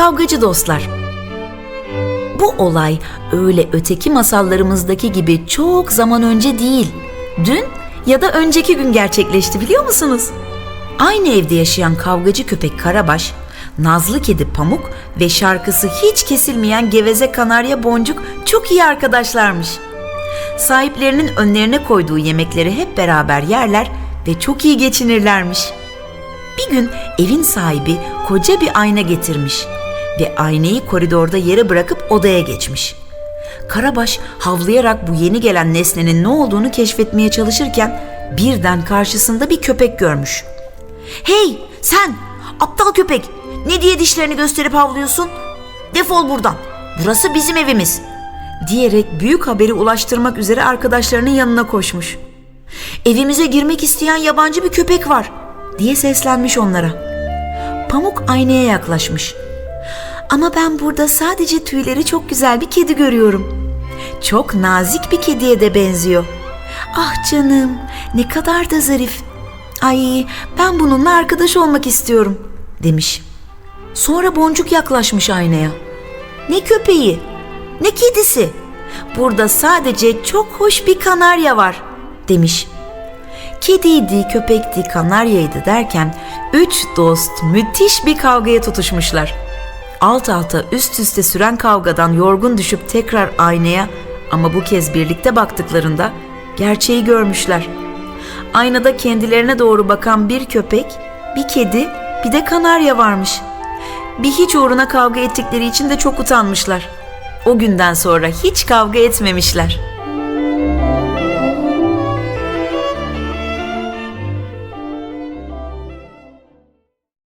kavgacı dostlar. Bu olay öyle öteki masallarımızdaki gibi çok zaman önce değil. Dün ya da önceki gün gerçekleşti biliyor musunuz? Aynı evde yaşayan kavgacı köpek Karabaş, nazlı kedi Pamuk ve şarkısı hiç kesilmeyen geveze kanarya Boncuk çok iyi arkadaşlarmış. Sahiplerinin önlerine koyduğu yemekleri hep beraber yerler ve çok iyi geçinirlermiş. Bir gün evin sahibi koca bir ayna getirmiş ve aynayı koridorda yere bırakıp odaya geçmiş. Karabaş havlayarak bu yeni gelen nesnenin ne olduğunu keşfetmeye çalışırken birden karşısında bir köpek görmüş. Hey sen aptal köpek ne diye dişlerini gösterip havlıyorsun? Defol buradan burası bizim evimiz diyerek büyük haberi ulaştırmak üzere arkadaşlarının yanına koşmuş. Evimize girmek isteyen yabancı bir köpek var diye seslenmiş onlara. Pamuk aynaya yaklaşmış. Ama ben burada sadece tüyleri çok güzel bir kedi görüyorum. Çok nazik bir kediye de benziyor. Ah canım, ne kadar da zarif. Ay, ben bununla arkadaş olmak istiyorum, demiş. Sonra boncuk yaklaşmış aynaya. Ne köpeği, ne kedisi. Burada sadece çok hoş bir kanarya var, demiş. Kediydi, köpekti, kanaryaydı derken üç dost müthiş bir kavgaya tutuşmuşlar. Alt alta üst üste süren kavgadan yorgun düşüp tekrar aynaya ama bu kez birlikte baktıklarında gerçeği görmüşler. Aynada kendilerine doğru bakan bir köpek, bir kedi, bir de kanarya varmış. Bir hiç uğruna kavga ettikleri için de çok utanmışlar. O günden sonra hiç kavga etmemişler.